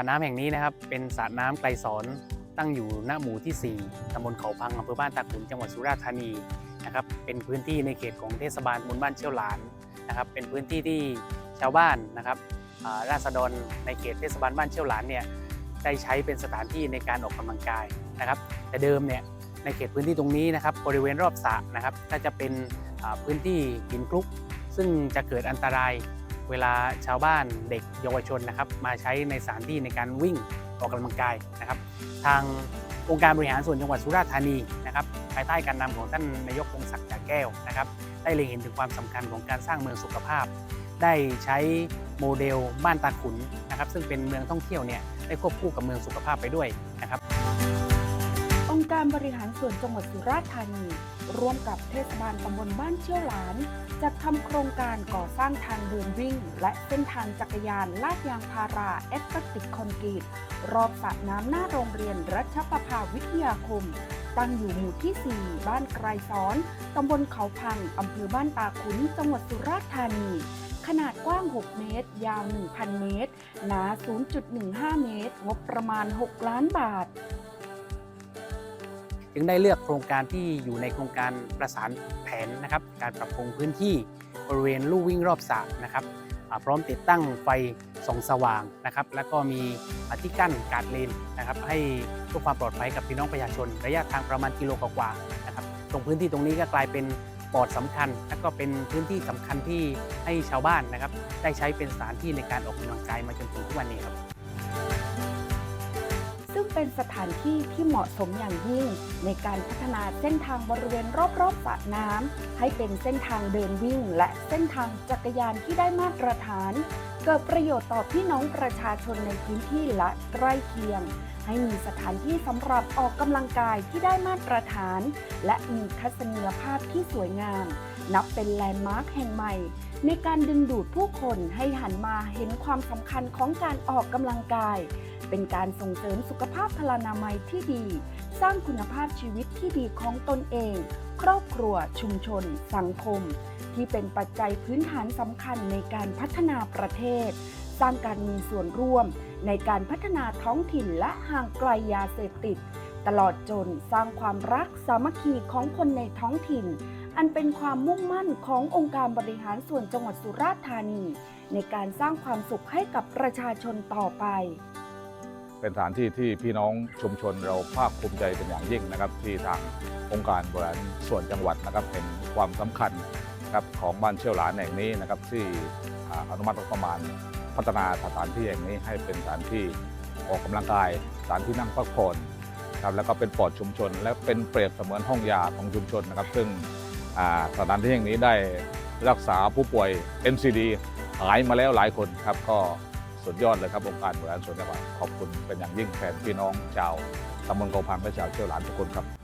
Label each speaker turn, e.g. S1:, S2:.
S1: ระน้ำแห่งนี้นะครับ เป็นสระน้ำไกลสอนตั้งอยู่ณหมู่ที่ 4 ตำบลเขาพังอำเภอบ้านตาขุนจังหวัดสุราษฎร์ธานีนะครับ เป็นพื้นที่ในเขตของเทศบาลตำบลบ้านเชี่ยวหลานนะครับ เป็นพื้นที่ที่ชาวบ้านนะครับราษฎรในเขตเทศบาลบ้านเชี่ยวหลานเนี่ยได้ใช้เป็นสถานที่ในการออกกำลังกายนะครับ แต่เดิมเนี่ยในเขตพื้นที่ตรงนี้นะครับบริเวณรอบสระนะครับก็จะเป็นพื้นที่หินคลุก ซึ่งจะเกิดอันตราย เวลาชาวบ้านเด็กเยาวชนนะครับ มาใช้ในสถานที่ในการวิ่งออกกำลังกายนะครับ ทางองค์การบริหารส่วนจังหวัดสุราษฎร์ธานีนะครับภายใต้การนำของท่านนายกพงศักดิ์จากแก้วนะครับ ได้เล็งเห็นถึงความสำคัญของการสร้างเมืองสุขภาพ ได้ใช้โมเดลบ้านตาขุนนะครับ ซึ่งเป็นเมืองท่องเที่ยวเนี่ยได้ควบคู่กับเมืองสุขภาพไปด้วยนะครับ
S2: การบริหารส่วนจังหวัดสุราษฎร์ธานี ร่วมกับเทศบาลตำบลบ้านเชี่ยวหลาน จัดทำโครงการก่อสร้างทางเดินวิ่ง และเส้นทางจักรยานลาดยางพาราเอสติกคอนกรีต รอบสระน้ำหน้าโรงเรียนรัชประภาวิทยาคม ตั้งอยู่หมู่ที่ 4 บ้านไกรซ้อนตำบลเขาพังอำเภอบ้านตาขุน จังหวัดสุราษฎร์ธานีขนาดกว้าง 6 เมตร ยาว 1,000 เมตร หนา 0.15 เมตร งบประมาณ 6 ล้านบาท
S1: จึงได้เลือกโครงการที่อยู่ในโครงการประสานแผนนะครับ การปรับปรุงพื้นที่บริเวณลู่วิ่งรอบสระนะครับพร้อมติดตั้งไฟส่องสว่างนะครับ แล้วก็มีอที่กั้นการเลนนะครับ ให้เพื่อความปลอดภัยกับพี่น้องประชาชน ระยะทางประมาณกิโลกว่าๆนะครับ ตรงพื้นที่ตรงนี้ก็กลายเป็นปอดสำคัญ และก็เป็นพื้นที่สำคัญที่ให้ชาวบ้านนะครับ ได้ใช้เป็นสถานที่ในการออกกำลังกายมาจนถึงทุกวันนี้ครับ
S2: เป็นสถานที่ที่เหมาะสมอย่างยิ่ง ในการพัฒนาเส้นทางบริเวณรอบๆสระน้ำให้เป็นเส้นทางเดินวิ่ง และเส้นทางจักรยานที่ได้มาตรฐาน เกิดประโยชน์ต่อพี่น้องประชาชนในพื้นที่และใกล้เคียง ให้มีสถานที่สำหรับออกกำลังกายที่ได้มาตรฐาน และมีทัศนียภาพที่สวยงาม นับเป็นแลนด์มาร์คแห่งใหม่ ในการดึงดูดผู้คนให้หันมาเห็นความสำคัญของการออกกำลังกาย เป็นการส่งเสริมสุขภาพพลานามัยที่ดี สร้างคุณภาพชีวิตที่ดีของตนเอง ครอบครัว ชุมชน สังคม ที่เป็นปัจจัยพื้นฐานสำคัญในการพัฒนาประเทศ สร้างการมีส่วนร่วม ในการพัฒนาท้องถิ่นและห่างไกลยาเสพติด ตลอดจนสร้างความรักสามัคคีของคนในท้องถิ่น อันเป็นความมุ่งมั่นขององค์การบริหารส่วนจังหวัดสุราษฎร์ธานี ในการสร้างความสุขให้กับประชาชนต่อไป
S3: เป็นสถานที่ที่พี่น้องชุมชนเราภาคภูมิใจเป็นอย่างยิ่งนะครับที่ทางองค์การบริหารส่วนจังหวัดนะครับเห็นความสำคัญนะครับของบ้านเชี่ยวหลานแห่งนี้นะครับที่อนุมัติงบประมาณพัฒนาสถานที่แห่งนี้ให้เป็นสถานที่ออกกำลังกายสถานที่นั่งพักผ่อนครับแล้วก็เป็นปอดชุมชน และเป็นเปรียบเสมือนห้องยาของชุมชนนะครับ ซึ่ง สถานที่แห่งนี้ได้รักษาผู้ป่วย MCD หายมาแล้วหลายคนครับ ก็สุดยอดเลยครับองค์การบริหารส่วนจังหวัดขอบคุณเป็นอย่างยิ่งแทนพี่น้องชาวตำบลเกาพังและชาวเชี่ยวหลานทุกคนครับ